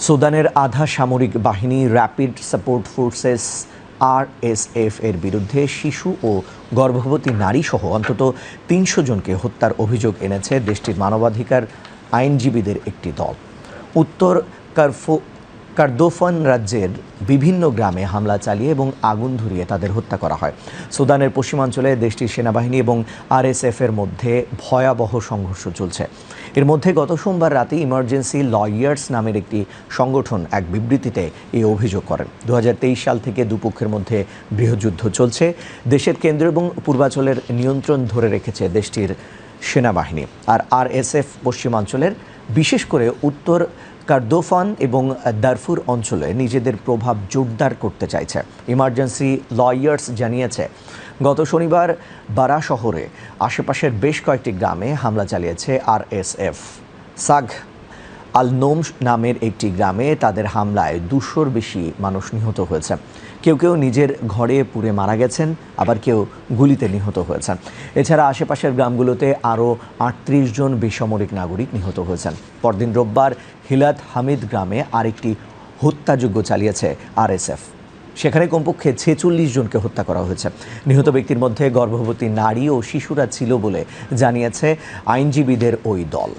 সুদানের আধা সামরিক বাহিনী র্যাপিড সাপোর্ট ফোর্সেস আরএসএফ এর বিরুদ্ধে শিশু ও গর্ভবতী নারী সহ অন্তত তিনশো জনকে হত্যার অভিযোগ এনেছে দেশটির মানবাধিকার আইনজীবীদের একটি দল। উত্তর কারফো কার্দোফান রাজ্যের বিভিন্ন গ্রামে হামলা চালিয়ে এবং আগুন ধরিয়ে তাদের হত্যা করা হয়। সুদানের পশ্চিমাঞ্চলে দেশটির সেনাবাহিনী এবং আরএসএফ এর মধ্যে ভয়াবহ সংঘর্ষ চলছে। এর মধ্যে গত সোমবার রাতে ইমার্জেন্সি লয়ার্স নামের একটি সংগঠন এক বিবৃতিতে এই অভিযোগ করেন। দু হাজার তেইশ সাল থেকে দুপক্ষের মধ্যে গৃহযুদ্ধ চলছে। দেশের কেন্দ্র এবং পূর্বাঞ্চলের নিয়ন্ত্রণ ধরে রেখেছে দেশটির সেনাবাহিনী আর আরএসএফ পশ্চিমাঞ্চলের, বিশেষ করে উত্তর কার্দোফান এবং দারফুর অঞ্চলে নিজেদের প্রভাব জোরদার করতে চাইছে। ইমার্জেন্সি লয়ার্স জানিয়েছে, গত শনিবার বারা শহরে আশেপাশের বেশ কয়েকটি গ্রামে হামলা চালিয়েছে আরএসএফ। সাগ আল নোম নামের একটি গ্রামে তাদের হামলায় দুশোর বেশি মানুষ নিহত হয়েছে। কেউ কেউ নিজের ঘরে পুড়ে মারা গেছেন, আবার কেউ গুলিতে নিহত হয়েছেন। এছাড়া আশেপাশের গ্রামগুলোতে আরও আটত্রিশ জন বেসামরিক নাগরিক নিহত হয়েছেন। পরদিন রোববার হিলাত হামিদ গ্রামে আরেকটি হত্যাযজ্ঞ চালিয়েছে আরএসএফ। সেখানে কমপক্ষে ছেচল্লিশ জনকে হত্যা করা হয়েছে। নিহত ব্যক্তির মধ্যে গর্ভবতী নারী ও শিশুরা ছিল বলে জানিয়েছে আইনজীবীদের ওই দল।